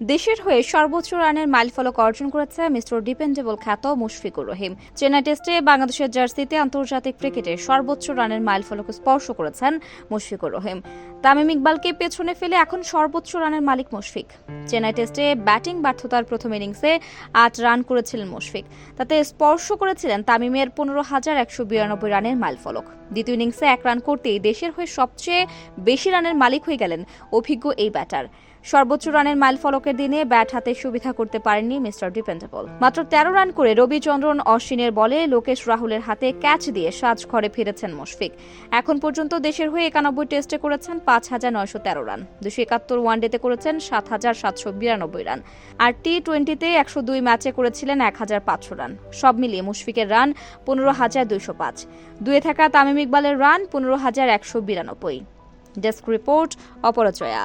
দেশের হয়ে সর্বোচ্চ রানের মাইলফলক অর্জন করেছে মিস্টার ডিপেন্ডেবল খ্যাত মুশফিকুর রহিম। চেন্নাই টেস্টে বাংলাদেশের জার্সিতে আন্তর্জাতিক ক্রিকেটে সর্বোচ্চ রানের মাইলফলক স্পর্শ করেছেন মুশফিকুর রহিম। তামিম ইকবালকে পেছনে ফেলে এখন সর্বোচ্চ রানের মালিক মুশফিক। চেন্নাই টেস্টে ব্যাটিং ব্যর্থতার প্রথম ইনিংসে আট রান করেছিলেন মুশফিক। তাতে স্পর্শ করেছিলেন তামিমের পনেরো হাজার একশো বিরানব্বই রানের মাইলফলক দ্বিতীয় ইনিংসে এক রান করতেই দেশের হয়ে সবচেয়ে বেশি রানের মালিক হয়ে গেলেন অভিজ্ঞ এই ব্যাটার। সর্বোচ্চ রানের মাইলফলকের দিনে ব্যাট হাতে সুবিধা করতে পারেননি মিস্টার ডিপেন্ডেবল। মাত্র তেরো রান করে রবিচন্দ্রন অশ্বিনের বলে লোকেশ রাহুলের হাতে ক্যাচ দিয়ে সাজ ঘরে ফিরেছেন মুশফিক। এখন পর্যন্ত দেশের হয়ে একানব্বই টেস্টে করেছেন পাঁচ হাজার নয়শো তেরো রান। দুশো একাত্তর ওয়ানডেতে করেছেন সাত হাজার সাতশো বিরানব্বই রান। আর টি টোয়েন্টিতে একশো দুই ম্যাচে করেছিলেন এক হাজার পাঁচশো রান। সব মিলিয়ে মুশফিকের রান পনেরো হাজার দুইশো পাঁচ। দুয়ে থাকা তামিম ইকবালের রান পনেরো হাজার একশো বিরানব্বই। Desk report অপরাজয়া।